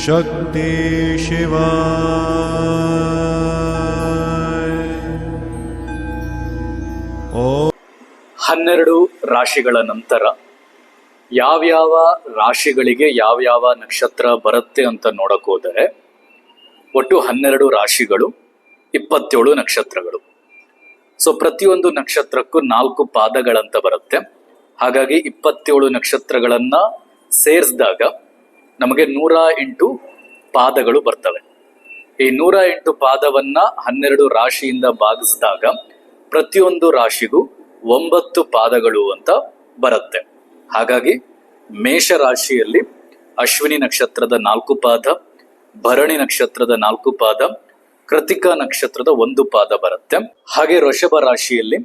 शक्ति शिवाय ॐ ಹನ್ನೆರಡು ರಾಶಿಗಳ ನಂತರ ಯಾವ್ಯಾವ ರಾಶಿಗಳಿಗೆ ಯಾವ್ಯಾವ ನಕ್ಷತ್ರ ಬರುತ್ತೆ ಅಂತ ನೋಡಕ್ ಹೋದರೆ ಒಟ್ಟು ಹನ್ನೆರಡು ರಾಶಿಗಳು ಇಪ್ಪತ್ತೇಳು ನಕ್ಷತ್ರಗಳು ಸೊ ಪ್ರತಿಯೊಂದು ನಕ್ಷತ್ರಕ್ಕೂ ನಾಲ್ಕು ಪಾದಗಳಂತ ಬರುತ್ತೆ ಹಾಗಾಗಿ ಇಪ್ಪತ್ತೇಳು ನಕ್ಷತ್ರಗಳನ್ನ ಸೇರಿಸಿದಾಗ ನಮಗೆ ನೂರ ಎಂಟು ಪಾದಗಳು ಬರ್ತವೆ. ಈ ನೂರ ಎಂಟು ಪಾದವನ್ನ ಹನ್ನೆರಡು ರಾಶಿಯಿಂದ ಭಾಗಿಸಿದಾಗ ಪ್ರತಿಯೊಂದು ರಾಶಿಗೂ ಒಂಬತ್ತು ಪಾದಗಳು ಅಂತ ಬರುತ್ತೆ. ಹಾಗಾಗಿ ಮೇಷ ರಾಶಿಯಲ್ಲಿ ಅಶ್ವಿನಿ ನಕ್ಷತ್ರದ ನಾಲ್ಕು ಪಾದ, ಭರಣಿ ನಕ್ಷತ್ರದ ನಾಲ್ಕು ಪಾದ, ಕೃತಿಕಾ ನಕ್ಷತ್ರದ ಒಂದು ಪಾದ ಬರುತ್ತೆ. ಹಾಗೆ ವೃಷಭ ರಾಶಿಯಲ್ಲಿ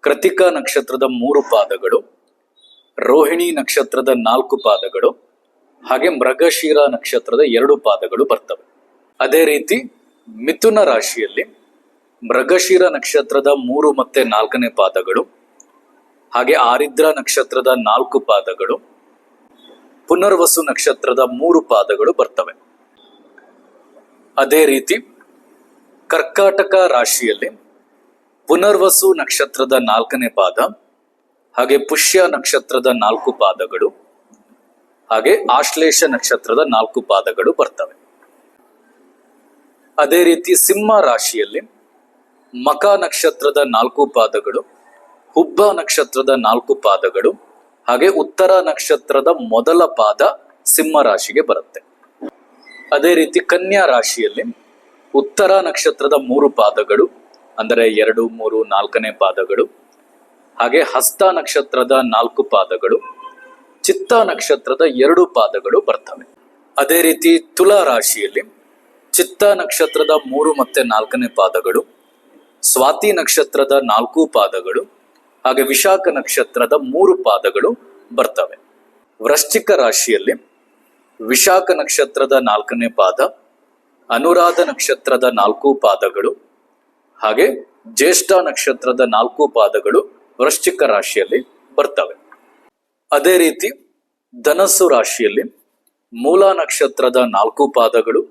ಕೃತಿಕಾ ನಕ್ಷತ್ರದ ಮೂರು ಪಾದಗಳು, ರೋಹಿಣಿ ನಕ್ಷತ್ರದ ನಾಲ್ಕು ಪಾದಗಳು ಹಾಗೆ ಮೃಗಶಿರ ನಕ್ಷತ್ರದ ಎರಡು ಪಾದಗಳು ಬರ್ತವೆ. ಅದೇ ರೀತಿ ಮಿಥುನ ರಾಶಿಯಲ್ಲಿ ಮೃಗಶಿರ ನಕ್ಷತ್ರದ ಮೂರು ಮತ್ತೆ ನಾಲ್ಕನೇ ಪಾದಗಳು, ಹಾಗೆ ಆರಿದ್ರ ನಕ್ಷತ್ರದ ನಾಲ್ಕು ಪಾದಗಳು, ಪುನರ್ವಸು ನಕ್ಷತ್ರದ ಮೂರು ಪಾದಗಳು ಬರ್ತವೆ. ಅದೇ ರೀತಿ ಕರ್ಕಾಟಕ ರಾಶಿಯಲ್ಲಿ ಪುನರ್ವಸು ನಕ್ಷತ್ರದ ನಾಲ್ಕನೇ ಪಾದ, ಹಾಗೆ ಪುಷ್ಯ ನಕ್ಷತ್ರದ ನಾಲ್ಕು ಪಾದಗಳು ಹಾಗೆ ಆಶ್ಲೇಷ ನಕ್ಷತ್ರದ ನಾಲ್ಕು ಪಾದಗಳು ಬರ್ತವೆ. ಅದೇ ರೀತಿ ಸಿಂಹ ರಾಶಿಯಲ್ಲಿ ಮಕ ನಕ್ಷತ್ರದ ನಾಲ್ಕು ಪಾದಗಳು, ಹುಬ್ಬ ನಕ್ಷತ್ರದ ನಾಲ್ಕು ಪಾದಗಳು, ಹಾಗೆ ಉತ್ತರ ನಕ್ಷತ್ರದ ಮೊದಲ ಪಾದ ಸಿಂಹ ರಾಶಿಗೆ ಬರುತ್ತೆ. ಅದೇ ರೀತಿ ಕನ್ಯಾ ರಾಶಿಯಲ್ಲಿ ಉತ್ತರ ನಕ್ಷತ್ರದ ಮೂರು ಪಾದಗಳು, ಅಂದರೆ ಎರಡು, ಮೂರು, ನಾಲ್ಕನೇ ಪಾದಗಳು, ಹಾಗೆ ಹಸ್ತ ನಕ್ಷತ್ರದ ನಾಲ್ಕು ಪಾದಗಳು ಚಿತ್ತ ನಕ್ಷತ್ರದ ಎರಡು ಪಾದಗಳು ಬರ್ತವೆ. ಅದೇ ರೀತಿ ತುಲಾ ರಾಶಿಯಲ್ಲಿ ಚಿತ್ತ ನಕ್ಷತ್ರದ ಮೂರು ಮತ್ತೆ ನಾಲ್ಕನೇ ಪಾದಗಳು, ಸ್ವಾತಿ ನಕ್ಷತ್ರದ ನಾಲ್ಕು ಪಾದಗಳು, ಹಾಗೆ ವಿಶಾಖ ನಕ್ಷತ್ರದ ಮೂರು ಪಾದಗಳು ಬರ್ತವೆ. ವೃಶ್ಚಿಕ ರಾಶಿಯಲ್ಲಿ ವಿಶಾಖ ನಕ್ಷತ್ರದ ನಾಲ್ಕನೇ ಪಾದ, ಅನುರಾಧ ನಕ್ಷತ್ರದ ನಾಲ್ಕು ಪಾದಗಳು, ಹಾಗೆ ಜ್ಯೇಷ್ಠ ನಕ್ಷತ್ರದ ನಾಲ್ಕು ಪಾದಗಳು ವೃಶ್ಚಿಕ ರಾಶಿಯಲ್ಲಿ ಬರ್ತವೆ. ಅದೇ ರೀತಿ ಧನಸ್ಸು ರಾಶಿಯಲ್ಲಿ ಮೂಲ ನಕ್ಷತ್ರದ ನಾಲ್ಕು ಪಾದಗಳು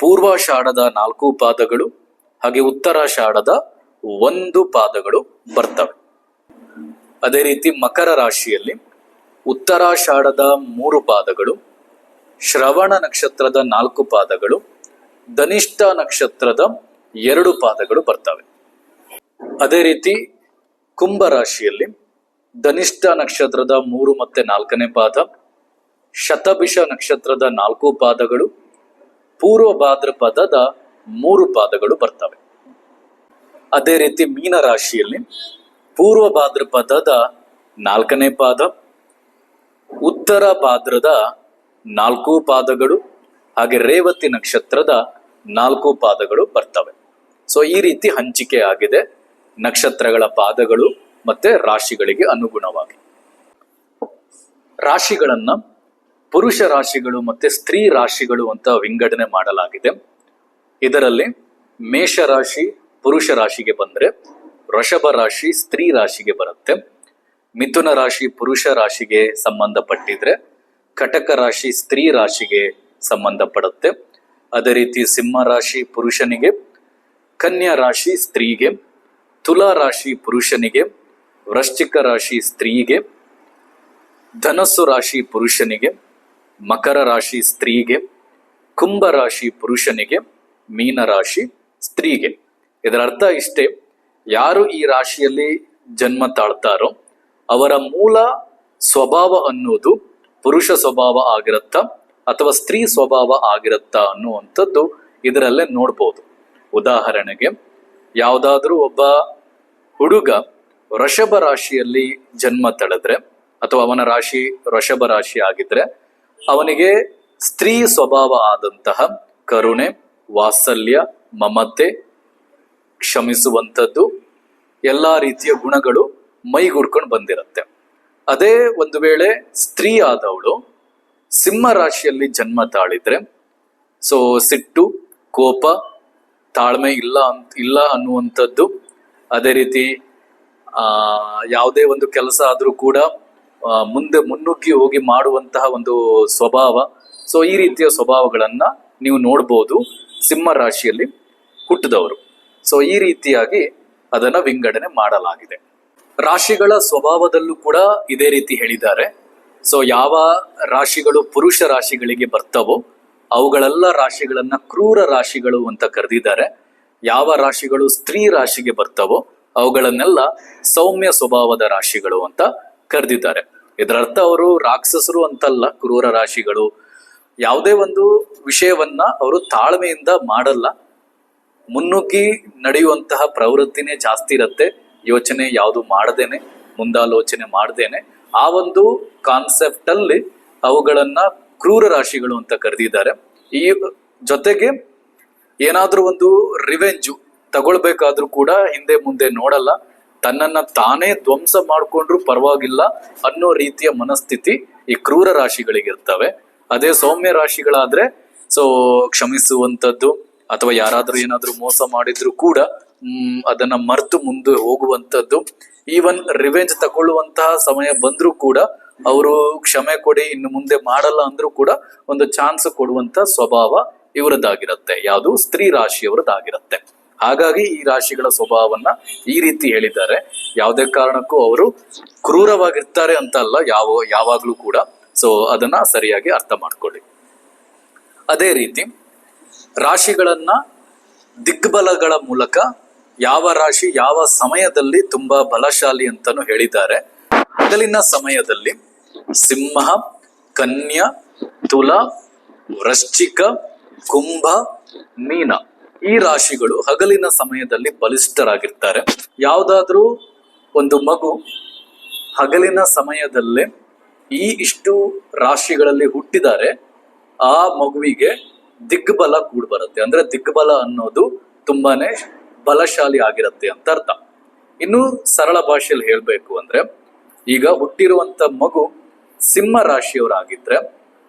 ಪೂರ್ವಾಷಾಢದ ನಾಲ್ಕು ಪಾದಗಳು, ಹಾಗೆ ಉತ್ತರಾಷಾಢದ ಒಂದು ಪಾದಗಳು ಬರ್ತವೆ. ಅದೇ ರೀತಿ ಮಕರ ರಾಶಿಯಲ್ಲಿ ಉತ್ತರಾಷಾಢದ ಮೂರು ಪಾದಗಳು, ಶ್ರವಣ ನಕ್ಷತ್ರದ ನಾಲ್ಕು ಪಾದಗಳು, ಧನಿಷ್ಠ ನಕ್ಷತ್ರದ ಎರಡು ಪಾದಗಳು ಬರ್ತವೆ. ಅದೇ ರೀತಿ ಕುಂಭ ರಾಶಿಯಲ್ಲಿ ಧನಿಷ್ಠ ನಕ್ಷತ್ರದ ಮೂರು ಮತ್ತೆ ನಾಲ್ಕನೇ ಪಾದ, ಶತಭಿಷ ನಕ್ಷತ್ರದ ನಾಲ್ಕು ಪಾದಗಳು, ಪೂರ್ವ ಭಾದ್ರಪದದ ಮೂರು ಪಾದಗಳು ಬರ್ತವೆ. ಅದೇ ರೀತಿ ಮೀನ ರಾಶಿಯಲ್ಲಿ ಪೂರ್ವ ಭಾದ್ರಪದದ ನಾಲ್ಕನೇ ಪಾದ, ಉತ್ತರ ಭಾದ್ರದ ನಾಲ್ಕು ಪಾದಗಳು, ಹಾಗೆ ರೇವತಿ ನಕ್ಷತ್ರದ ನಾಲ್ಕು ಪಾದಗಳು ಬರ್ತವೆ. ಸೊ ಈ ರೀತಿ ಹಂಚಿಕೆ ಆಗಿದೆ. ನಕ್ಷತ್ರಗಳ ಪಾದಗಳು ಮತ್ತೆ ರಾಶಿಗಳಿಗೆ ಅನುಗುಣವಾಗಿ. ರಾಶಿಗಳನ್ನ ಪುರುಷ ರಾಶಿಗಳು ಮತ್ತೆ ಸ್ತ್ರೀ ರಾಶಿಗಳು ಅಂತ ವಿಂಗಡಣೆ ಮಾಡಲಾಗಿದೆ. ಇದರಲ್ಲಿ ಮೇಷ ರಾಶಿ ಪುರುಷ ರಾಶಿಗೆ ಬಂದ್ರೆ ವೃಷಭ ರಾಶಿ ಸ್ತ್ರೀ ರಾಶಿಗೆ ಬರುತ್ತೆ. ಮಿಥುನ ರಾಶಿ ಪುರುಷ ರಾಶಿಗೆ ಸಂಬಂಧಪಟ್ಟಿದ್ರೆ ಕಟಕ ರಾಶಿ ಸ್ತ್ರೀ ರಾಶಿಗೆ ಸಂಬಂಧಪಡುತ್ತೆ. ಅದೇ ರೀತಿ ಸಿಂಹ ರಾಶಿ ಪುರುಷನಿಗೆ, ಕನ್ಯಾ ರಾಶಿ ಸ್ತ್ರೀಗೆ, ತುಲಾ ರಾಶಿ ಪುರುಷನಿಗೆ ವೃಶ್ಚಿಕ ರಾಶಿ ಸ್ತ್ರೀಗೆ, ಧನಸ್ಸು ರಾಶಿ ಪುರುಷನಿಗೆ, ಮಕರ ರಾಶಿ ಸ್ತ್ರೀಗೆ, ಕುಂಭ ರಾಶಿ ಪುರುಷನಿಗೆ, ಮೀನ ರಾಶಿ ಸ್ತ್ರೀಗೆ. ಇದರ ಅರ್ಥ ಇಷ್ಟೇ, ಯಾರು ಈ ರಾಶಿಯಲ್ಲಿ ಜನ್ಮ ತಾಳ್ತಾರೋ, ಅವರ ಮೂಲ ಸ್ವಭಾವ ಅನ್ನೋದು ಪುರುಷ ಸ್ವಭಾವ ಆಗಿರುತ್ತಾ ಅಥವಾ ಸ್ತ್ರೀ ಸ್ವಭಾವ ಆಗಿರುತ್ತಾ ಅನ್ನುವಂಥದ್ದು ಇದರಲ್ಲೇ ನೋಡ್ಬೋದು. ಉದಾಹರಣೆಗೆ, ಯಾವುದಾದ್ರೂ ಒಬ್ಬ ಹುಡುಗ ವೃಷಭ ರಾಶಿಯಲ್ಲಿ ಜನ್ಮ ತಳೆದ್ರೆ ಅಥವಾ ಅವನ ರಾಶಿ ವೃಷಭ ರಾಶಿ ಆಗಿದ್ರೆ ಅವನಿಗೆ ಸ್ತ್ರೀ ಸ್ವಭಾವ ಆದಂತಹ ಕರುಣೆ, ವಾತ್ಸಲ್ಯ, ಮಮತೆ ಕ್ಷಮಿಸುವಂಥದ್ದು, ಎಲ್ಲ ರೀತಿಯ ಗುಣಗಳು ಮೈಗೂಡ್ಕೊಂಡು ಬಂದಿರುತ್ತೆ. ಅದೇ ಒಂದು ವೇಳೆ ಸ್ತ್ರೀ ಆದವಳು ಸಿಂಹ ರಾಶಿಯಲ್ಲಿ ಜನ್ಮ ತಾಳಿದ್ರೆ, ಸೊ ಸಿಟ್ಟು, ಕೋಪ, ತಾಳ್ಮೆ ಇಲ್ಲ ಅಂತ, ಇಲ್ಲ ಅನ್ನುವಂಥದ್ದು, ಅದೇ ರೀತಿ ಯಾವುದೇ ಒಂದು ಕೆಲಸ ಆದರೂ ಕೂಡ ಮುಂದೆ ಮುನ್ನುಗ್ಗಿ ಹೋಗಿ ಮಾಡುವಂತಹ ಒಂದು ಸ್ವಭಾವ. ಸೊ ಈ ರೀತಿಯ ಸ್ವಭಾವಗಳನ್ನ ನೀವು ನೋಡ್ಬೋದು ಸಿಂಹ ರಾಶಿಯಲ್ಲಿ ಹುಟ್ಟಿದವರು. ಸೊ ಈ ರೀತಿಯಾಗಿ ಅದನ್ನ ವಿಂಗಡಣೆ ಮಾಡಲಾಗಿದೆ. ರಾಶಿಗಳ ಸ್ವಭಾವದಲ್ಲೂ ಕೂಡ ಇದೇ ರೀತಿ ಹೇಳಿದ್ದಾರೆ. ಸೊ ಯಾವ ರಾಶಿಗಳು ಪುರುಷ ರಾಶಿಗಳಿಗೆ ಬರ್ತವೋ, ಅವುಗಳೆಲ್ಲ ರಾಶಿಗಳನ್ನ ಕ್ರೂರ ರಾಶಿಗಳು ಅಂತ ಕರೆದಿದ್ದಾರೆ. ಯಾವ ರಾಶಿಗಳು ಸ್ತ್ರೀ ರಾಶಿಗೆ ಬರ್ತವೋ ಅವುಗಳನ್ನೆಲ್ಲ ಸೌಮ್ಯ ಸ್ವಭಾವದ ರಾಶಿಗಳು ಅಂತ ಕರೆದಿದ್ದಾರೆ. ಇದರರ್ಥ ಅವರು ರಾಕ್ಷಸರು ಅಂತಲ್ಲ, ಕ್ರೂರ ರಾಶಿಗಳು. ಯಾವುದೇ ಒಂದು ವಿಷಯವನ್ನ ಅವರು ತಾಳ್ಮೆಯಿಂದ ಮಾಡಲ್ಲ. ಮುನ್ನುಗ್ಗಿ ನಡೆಯುವಂತಹ ಪ್ರವೃತ್ತಿನೇ ಜಾಸ್ತಿ ಇರುತ್ತೆ. ಯೋಚನೆ ಯಾವುದು ಮಾಡದೇನೆ, ಮುಂದಾಲೋಚನೆ ಮಾಡದೇನೆ. ಆ ಒಂದು ಕಾನ್ಸೆಪ್ಟ್ ಅಲ್ಲಿ ಅವುಗಳನ್ನ ಕ್ರೂರ ರಾಶಿಗಳು ಅಂತ ಕರೆದಿದ್ದಾರೆ. ಈ ಜೊತೆಗೆ ಏನಾದ್ರೂ ಒಂದು ರಿವೆಂಜು ತಗೊಳ್ಬೇಕಾದ್ರೂ ಕೂಡ ಹಿಂದೆ ಮುಂದೆ ನೋಡಲ್ಲ. ತನ್ನನ್ನ ತಾನೇ ಧ್ವಂಸ ಮಾಡ್ಕೊಂಡ್ರು ಪರವಾಗಿಲ್ಲ ಅನ್ನೋ ರೀತಿಯ ಮನಸ್ಥಿತಿ ಈ ಕ್ರೂರ ರಾಶಿಗಳಿಗಿರ್ತವೆ. ಅದೇ ಸೌಮ್ಯ ರಾಶಿಗಳಾದ್ರೆ ಸೊ ಕ್ಷಮಿಸುವಂಥದ್ದು ಅಥವಾ ಯಾರಾದರೂ ಏನಾದರೂ ಮೋಸ ಮಾಡಿದ್ರು ಕೂಡ ಅದನ್ನ ಮರೆತು ಮುಂದೆ ಹೋಗುವಂಥದ್ದು. ಈವನ್ ರಿವೆಂಜ್ ತಗೊಳ್ಳುವಂತಹ ಸಮಯ ಬಂದ್ರೂ ಕೂಡ ಅವರು ಕ್ಷಮೆ ಕೊಡಿ, ಇನ್ನು ಮುಂದೆ ಮಾಡಲ್ಲ ಅಂದ್ರೂ ಕೂಡ ಒಂದು ಚಾನ್ಸ್ ಕೊಡುವಂತ ಸ್ವಭಾವ ಇವರದ್ದಾಗಿರುತ್ತೆ. ಯಾವುದು? ಸ್ತ್ರೀ ರಾಶಿಯವರದ್ದಾಗಿರುತ್ತೆ. ಹಾಗಾಗಿ ಈ ರಾಶಿಗಳ ಸ್ವಭಾವವನ್ನ ಈ ರೀತಿ ಹೇಳಿದ್ದಾರೆ. ಯಾವುದೇ ಕಾರಣಕ್ಕೂ ಅವರು ಕ್ರೂರವಾಗಿರ್ತಾರೆ ಅಂತ ಅಲ್ಲ ಯಾವ, ಯಾವಾಗ್ಲೂ ಕೂಡ. ಸೊ ಅದನ್ನ ಸರಿಯಾಗಿ ಅರ್ಥ ಮಾಡ್ಕೊಳ್ಳಿ. ಅದೇ ರೀತಿ ರಾಶಿಗಳನ್ನ ದಿಗ್ಬಲಗಳ ಮೂಲಕ ಯಾವ ರಾಶಿ ಯಾವ ಸಮಯದಲ್ಲಿ ತುಂಬಾ ಬಲಶಾಲಿ ಅಂತಾನು ಹೇಳಿದ್ದಾರೆ. ಮೊದಲಿನ ಸಮಯದಲ್ಲಿ ಸಿಂಹ, ಕನ್ಯಾ, ತುಲ, ವೃಶ್ಚಿಕ, ಕುಂಭ, ಮೀನ. ಈ ರಾಶಿಗಳು ಹಗಲಿನ ಸಮಯದಲ್ಲಿ ಬಲಿಷ್ಠರಾಗಿರ್ತಾರೆ. ಯಾವುದಾದ್ರೂ ಒಂದು ಮಗು ಹಗಲಿನ ಸಮಯದಲ್ಲೇ ಈ ಇಷ್ಟು ರಾಶಿಗಳಲ್ಲಿ ಹುಟ್ಟಿದರೆ ಆ ಮಗುವಿಗೆ ದಿಗ್ಬಲ ಕೂಡ ಬರುತ್ತೆ ಅಂದ್ರೆ ದಿಗ್ಬಲ ಅನ್ನೋದು ತುಂಬಾನೇ ಬಲಶಾಲಿ ಆಗಿರುತ್ತೆ ಅಂತ ಅರ್ಥ. ಇನ್ನು ಸರಳ ಭಾಷೆಯಲ್ಲಿ ಹೇಳ್ಬೇಕು ಅಂದ್ರೆ, ಈಗ ಹುಟ್ಟಿರುವಂತ ಮಗು ಸಿಂಹ ರಾಶಿಯವರಾಗಿದ್ರೆ,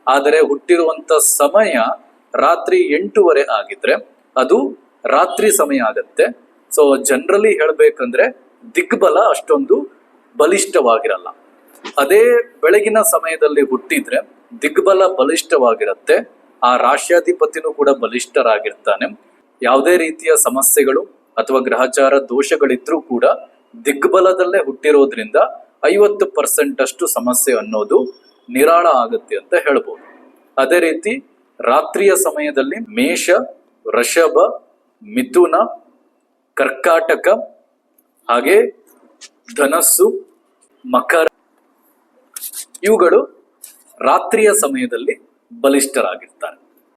ಆದರೆ ಹುಟ್ಟಿರುವಂತ ಸಮಯ ರಾತ್ರಿ ಎಂಟೂವರೆ ಆಗಿದ್ರೆ ಅದು ರಾತ್ರಿ ಸಮಯ ಆಗತ್ತೆ. ಸೊ ಜನರಲಿ ಹೇಳ್ಬೇಕಂದ್ರೆ ದಿಗ್ಬಲ ಅಷ್ಟೊಂದು ಬಲಿಷ್ಠವಾಗಿರಲ್ಲ. ಅದೇ ಬೆಳಗಿನ ಸಮಯದಲ್ಲಿ ಹುಟ್ಟಿದ್ರೆ ದಿಗ್ಬಲ ಬಲಿಷ್ಠವಾಗಿರುತ್ತೆ. ಆ ರಾಷ್ಟ್ರಾಧಿಪತಿನೂ ಕೂಡ ಬಲಿಷ್ಠರಾಗಿರ್ತಾನೆ. ಯಾವುದೇ ರೀತಿಯ ಸಮಸ್ಯೆಗಳು ಅಥವಾ ಗ್ರಹಚಾರ ದೋಷಗಳಿದ್ರೂ ಕೂಡ ದಿಗ್ಬಲದಲ್ಲೇ ಹುಟ್ಟಿರೋದ್ರಿಂದ ಐವತ್ತು ಪರ್ಸೆಂಟ್ ಅಷ್ಟು ಸಮಸ್ಯೆ ಅನ್ನೋದು ನಿರಾಳ ಆಗುತ್ತೆ ಅಂತ ಹೇಳ್ಬೋದು. ಅದೇ ರೀತಿ ರಾತ್ರಿಯ ಸಮಯದಲ್ಲಿ ಮೇಷ ವೃಷಭ ಮಿಥುನ ಕರ್ಕಾಟಕ ಹಾಗೆ ಧನಸ್ಸು ಮಕರ ಇವುಗಳು ರಾತ್ರಿಯ ಸಮಯದಲ್ಲಿ ಬಲಿಷ್ಠರಾಗಿರ್ತಾರೆ.